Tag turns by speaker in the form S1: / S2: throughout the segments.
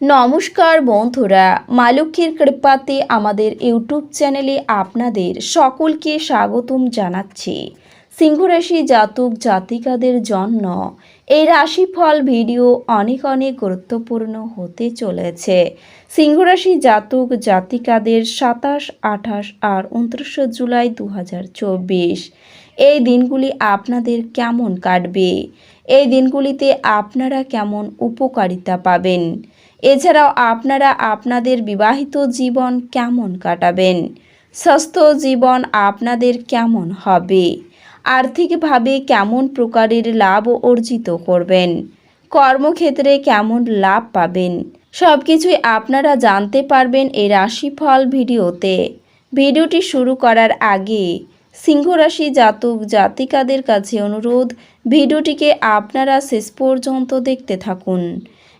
S1: নমস্কার বন্ধুরা মালুকের কৃপাতে আমাদের ইউটিউব চ্যানেলে আপনাদের সকলকে স্বাগতম জানাচ্ছি। সিংহরাশি জাতক জাতিকাদের জন্য এই রাশিফল ভিডিও অনেক অনেক গুরুত্বপূর্ণ হতে চলেছে। সিংহরাশি জাতক জাতিকাদের সাতাশ, আঠাশ আর উনত্রিশে জুলাই দু হাজার চব্বিশ। এই দিনগুলি আপনাদের কেমন কাটবে? এই দিনগুলিতে আপনারা কেমন উপকারিতা পাবেন? এছাড়াও আপনারা আপনাদের বিবাহিত জীবন কেমন কাটাবেন? স্বাস্থ্য জীবন আপনাদের কেমন হবে? আর্থিকভাবে কেমন প্রকারের লাভ অর্জিত করবেন? কর্মক্ষেত্রে কেমন লাভ পাবেন? সব কিছুই আপনারা জানতে পারবেন এই রাশিফল ভিডিওতে। ভিডিওটি শুরু করার আগে সিংহরাশি জাতক জাতিকাদের কাছে অনুরোধ, ভিডিওটিকে আপনারা শেষ পর্যন্ত দেখতে থাকুন।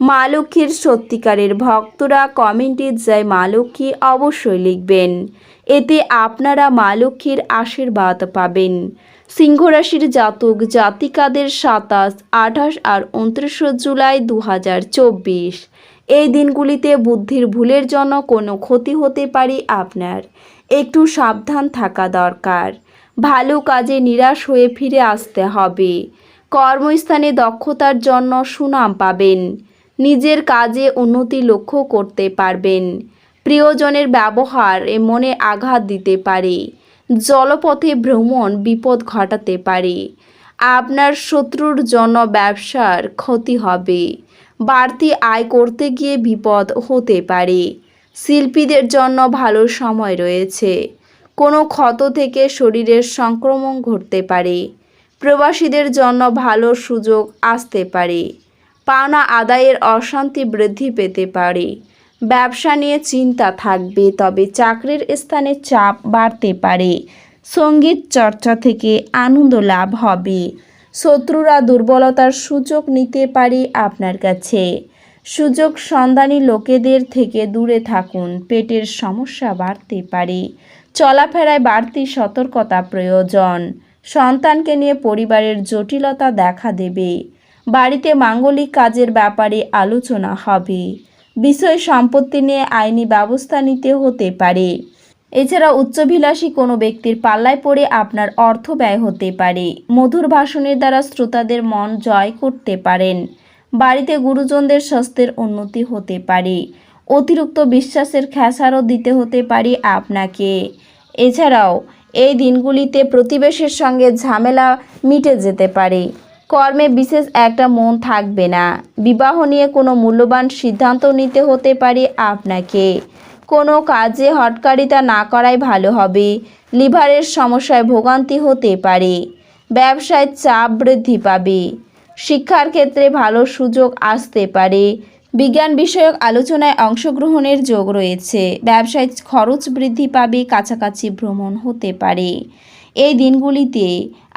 S1: মা লক্ষ্মীর সত্যিকারের ভক্তরা কমেন্টে জয় মা লক্ষ্মী অবশ্যই লিখবেন। এতে আপনারা মা লক্ষ্মীর আশীর্বাদ পাবেন। সিংহরাশির জাতক জাতিকাদের সাতাশ, আঠাশ আর উনত্রিশে জুলাই দু হাজার চব্বিশ। এই দিনগুলিতে বুদ্ধির ভুলের জন্য কোনো ক্ষতি হতে পারে আপনার। একটু সাবধান থাকা দরকার। ভালো কাজে নিরাশ হয়ে ফিরে আসতে হবে। কর্মস্থানে দক্ষতার জন্য সুনাম পাবেন। নিজের কাজে উন্নতি লক্ষ্য করতে পারবেন। প্রিয়জনের ব্যবহার এ মনে আঘাত দিতে পারে। জলপথে ভ্রমণ বিপদ ঘটাতে পারে। আপনার শত্রুর জন্য ব্যবসার ক্ষতি হবে। বাড়তি আয় করতে গিয়ে বিপদ হতে পারে। শিল্পীদের জন্য ভালো সময় রয়েছে। কোনো ক্ষত থেকে শরীরের সংক্রমণ ঘটতে পারে। প্রবাসীদের জন্য ভালো সুযোগ আসতে পারে। পাওনা আদায়ের অশান্তি বৃদ্ধি পেতে পারে। ব্যবসা নিয়ে চিন্তা থাকবে, তবে চাকরির স্থানে চাপ বাড়তে পারে। সংগীত চর্চা থেকে আনন্দ লাভ হবে। শত্রুরা দুর্বলতার সুযোগ নিতে পারে আপনার কাছে। সুযোগ সন্ধানী লোকেদের থেকে দূরে থাকুন, পেটের সমস্যা বাড়তে পারে। চলাফেরায় বাড়তি সতর্কতা প্রয়োজন। সন্তানকে নিয়ে পরিবারের জটিলতা দেখা দেবে। বাড়িতে মাঙ্গলিক কাজের ব্যাপারে আলোচনা হবে। বিষয় সম্পত্তি নিয়ে আইনি ব্যবস্থা নিতে হতে পারে। এছাড়া উচ্চভিলাষী কোনো ব্যক্তির পাল্লায় পড়ে আপনার অর্থ ব্যয় হতে পারে। মধুর ভাষণের দ্বারা শ্রোতাদের মন জয় করতে পারেন। বাড়িতে গুরুজনদের স্বাস্থ্যের উন্নতি হতে পারে। অতিরিক্ত বিশ্বাসের খেসারও দিতে হতে পারে আপনাকে। এছাড়াও, এই দিনগুলিতে প্রতিবেশের সঙ্গে ঝামেলা মিটে যেতে পারে। কর্মে বিশেষ একটা মন থাকবে না। বিবাহ নিয়ে কোনো মূল্যবান সিদ্ধান্ত নিতে হতে পারে আপনাকে। কোনো কাজে হটকারিতা না করাই ভালো হবে। লিভারের সমস্যায় ভোগান্তি হতে পারে। ব্যবসায় চাপ বৃদ্ধি পাবে। শিক্ষার ক্ষেত্রে ভালো সুযোগ আসতে পারে। বিজ্ঞান বিষয়ক আলোচনায় অংশগ্রহণের যোগ রয়েছে। ব্যবসায় খরচ বৃদ্ধি পাবে, কাছাকাছি ভ্রমণ হতে পারে। এই দিনগুলিতে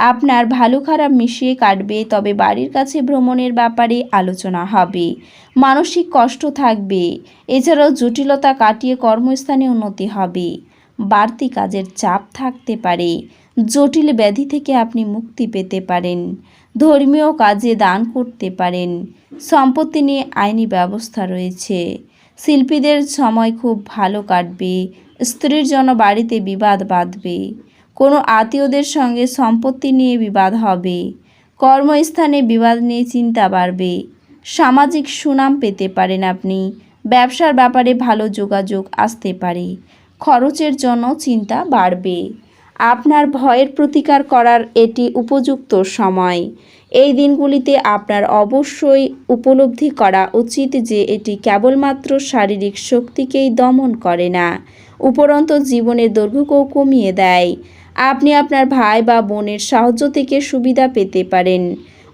S1: আপনার ভালো খারাপ মিশিয়ে কাটবে, তবে বাড়ির কাছে ভ্রমণের ব্যাপারে আলোচনা হবে। মানসিক কষ্ট থাকবে, এছাড়াও জটিলতা কাটিয়ে কর্মস্থানে উন্নতি হবে। বাড়তি কাজের চাপ থাকতে পারে, জটিল ব্যাধি থেকে আপনি মুক্তি পেতে পারেন, ধর্মীয় কাজে দান করতে পারেন, সম্পত্তি নিয়ে আইনি ব্যবস্থা রয়েছে। শিল্পীদের সময় খুব ভালো কাটবে, স্ত্রীর জন্য বাড়িতে বিবাদ বাঁধবে। কোনো আত্মীয়দের সঙ্গে সম্পত্তি নিয়ে বিবাদ হবে। কর্মস্থানে বিবাদ নিয়ে চিন্তা বাড়বে। সামাজিক সুনাম পেতে পারেন আপনি। ব্যবসার ব্যাপারে ভালো যোগাযোগ আসতে পারে। খরচের জন্য চিন্তা বাড়বে। আপনার ভয়ের প্রতিকার করার এটি উপযুক্ত সময়। এই দিনগুলিতে আপনার অবশ্যই উপলব্ধি করা উচিত যে এটি কেবলমাত্র শারীরিক শক্তিকেই দমন করে না, উপরন্ত জীবনের দৈর্ঘ্যকেও কমিয়ে দেয়। আপনি আপনার ভাই বা বোনের সাহায্য থেকে সুবিধা পেতে পারেন।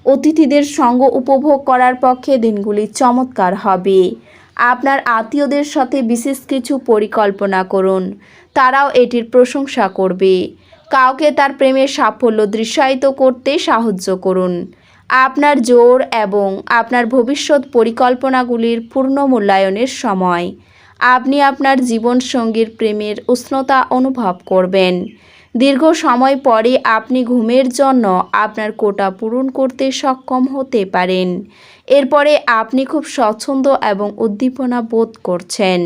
S1: অতিথিদের সঙ্গ উপভোগ করার পক্ষে দিনগুলি চমৎকার হবে। আপনার আত্মীয়দের সাথে বিশেষ কিছু পরিকল্পনা করুন। তারাও এটির প্রশংসা করবে। কাউকে তার প্রেমের সাফল্য দৃশ্যায়িত করতে সাহায্য করুন। আপনার জোর এবং আপনার ভবিষ্যৎ পরিকল্পনাগুলির পূর্ণ মূল্যায়নের সময় আপনি আপনার জীবনসঙ্গীর প্রেমের উষ্ণতা অনুভব করবেন। দীর্ঘ সময় পরে আপনি ঘুমের জন্য আপনার কোটা পূরণ করতে সক্ষম হতে পারেন। এরপরে আপনি খুব স্বচ্ছন্দ এবং উদ্দীপনা বোধ করছেন।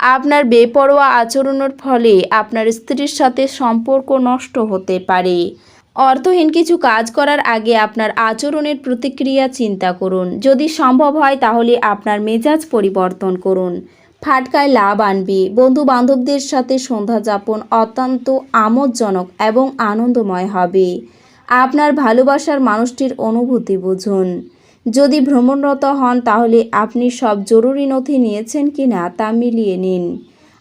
S1: আপনার বেপরোয়া আচরণের ফলে আপনার স্ত্রীর সাথে সম্পর্ক নষ্ট হতে পারে। অর্থহীন কিছু কাজ করার আগে আপনার আচরণের প্রতিক্রিয়া চিন্তা করুন। যদি সম্ভব হয় তাহলে আপনার মেজাজ পরিবর্তন করুন। ফাটকায় লাভ আনবে। বন্ধু বান্ধবদের সাথে সন্ধ্যা যাপন অত্যন্ত আমোদজনক এবং আনন্দময় হবে। আপনার ভালোবাসার মানুষটির অনুভূতি বুঝুন। যদি ভ্রমণরত হন, তাহলে আপনি সব জরুরি নথি নিয়েছেন কি না তা মিলিয়ে নিন।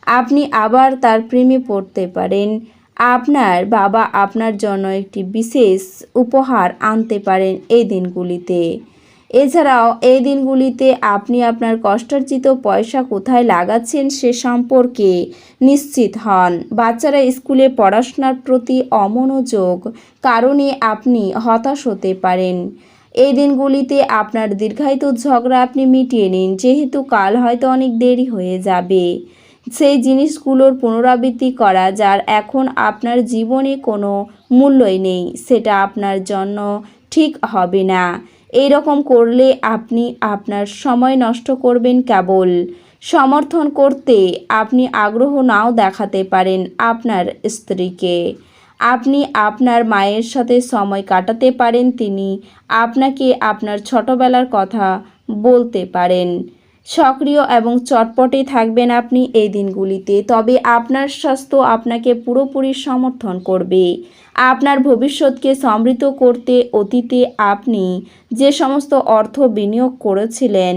S1: আপনি আবার তার প্রেমে পড়তে পারেন। আপনার বাবা আপনার জন্য একটি বিশেষ উপহার আনতে পারেন এই দিনগুলিতে। এছাড়াও, এই দিনগুলিতে আপনি আপনার কষ্টার্জিত পয়সা কোথায় লাগাচ্ছেন সে সম্পর্কে নিশ্চিত হন। বাচ্চারা স্কুলে পড়াশোনার প্রতি অমনোযোগ কারণে আপনি হতাশ হতে পারেন। এই দিনগুলিতে আপনার দীর্ঘায়িত ঝগড়া আপনি মিটিয়ে নিন, যেহেতু কাল হয়তো অনেক দেরি হয়ে যাবে। সেই জিনিসগুলোর পুনরাবৃত্তি করা, যার এখন আপনার জীবনে কোনো মূল্যই নেই, সেটা আপনার জন্য ঠিক হবে না। এই রকম করলে আপনি আপনার সময় নষ্ট করবেন কেবল। সমর্থন করতে আপনি আগ্রহ নাও দেখাতে পারেন আপনার স্ত্রীকে। আপনি আপনার মায়ের সাথে সময় কাটাতে পারেন, তিনি আপনাকে আপনার ছোটবেলার কথা বলতে পারেন। সক্রিয় এবং চটপটে থাকবেন আপনি এই দিনগুলিতে। তবে আপনার স্বাস্থ্য আপনাকে পুরোপুরি সমর্থন করবে। আপনার ভবিষ্যৎকে সমৃদ্ধ করতে অতীতে আপনি যে সমস্ত অর্থ বিনিয়োগ করেছিলেন,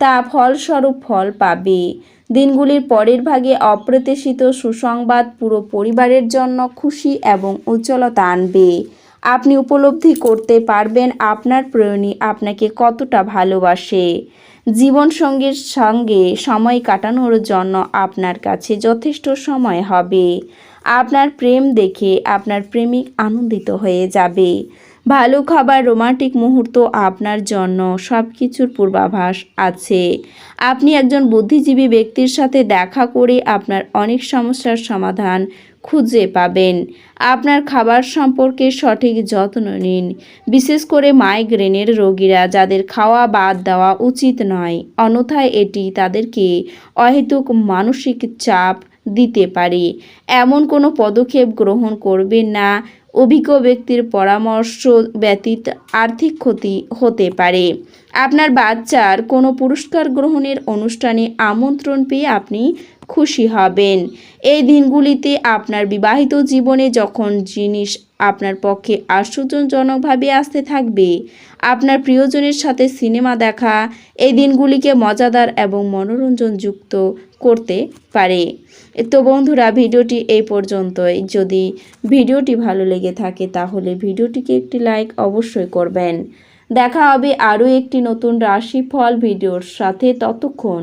S1: তা ফলস্বরূপ ফল পাবে। দিনগুলির পরের ভাগে অপ্রত্যাশিত সুসংবাদ পুরো পরিবারের জন্য খুশি এবং উজ্জ্বলতা আনবে। আপনি উপলব্ধি করতে পারবেন আপনার প্রেরণী আপনাকে কতটা ভালোবাসে। জীবনসঙ্গীর সঙ্গে সময় কাটানোর জন্য আপনার কাছে যথেষ্ট সময় হবে। আপনার প্রেম দেখে আপনার প্রেমিক আনন্দিত হয়ে যাবে। ভালো খাবার, রোমান্টিক মুহূর্ত আপনার জন্য সব কিছুর পূর্বাভাস আছে। আপনি একজন বুদ্ধিজীবী ব্যক্তির সাথে দেখা করে আপনার অনেক সমস্যার সমাধান খুঁজে পাবেন। আপনার খাবার সম্পর্কে সঠিক যত্ন নিন। বিশেষ করে মাইগ্রেনের রোগীরা যাদের খাওয়া বাদ দেওয়া উচিত নয়, অন্যথায় এটি তাদেরকে অহেতুক মানসিক চাপ দিতে পারে। এমন কোনো পদক্ষেপ গ্রহণ করবেন না। অভিজ্ঞ ব্যক্তির পরামর্শ ব্যতীত আর্থিক ক্ষতি হতে পারে। আপনার বাচ্চার কোনো পুরস্কার গ্রহণের অনুষ্ঠানে আমন্ত্রণ পেয়ে আপনি খুশি হবেন। এই দিনগুলিতে আপনার বিবাহিত জীবনে যখন জিনিস আপনার পক্ষে আশ্চর্যজনকভাবে আসতে থাকবে, আপনার প্রিয়জনের সাথে সিনেমা দেখা, এই দিনগুলিকে মজাদার এবং মনোরঞ্জনযুক্ত করতে পারে। তো বন্ধুরা, ভিডিওটি এই পর্যন্তই। যদি ভিডিওটি ভালো লেগে থাকে, তাহলে ভিডিওটিকে একটি লাইক অবশ্যই করবেন। দেখা হবে আরও একটি নতুন রাশিফল ভিডিওর সাথে ততক্ষণ।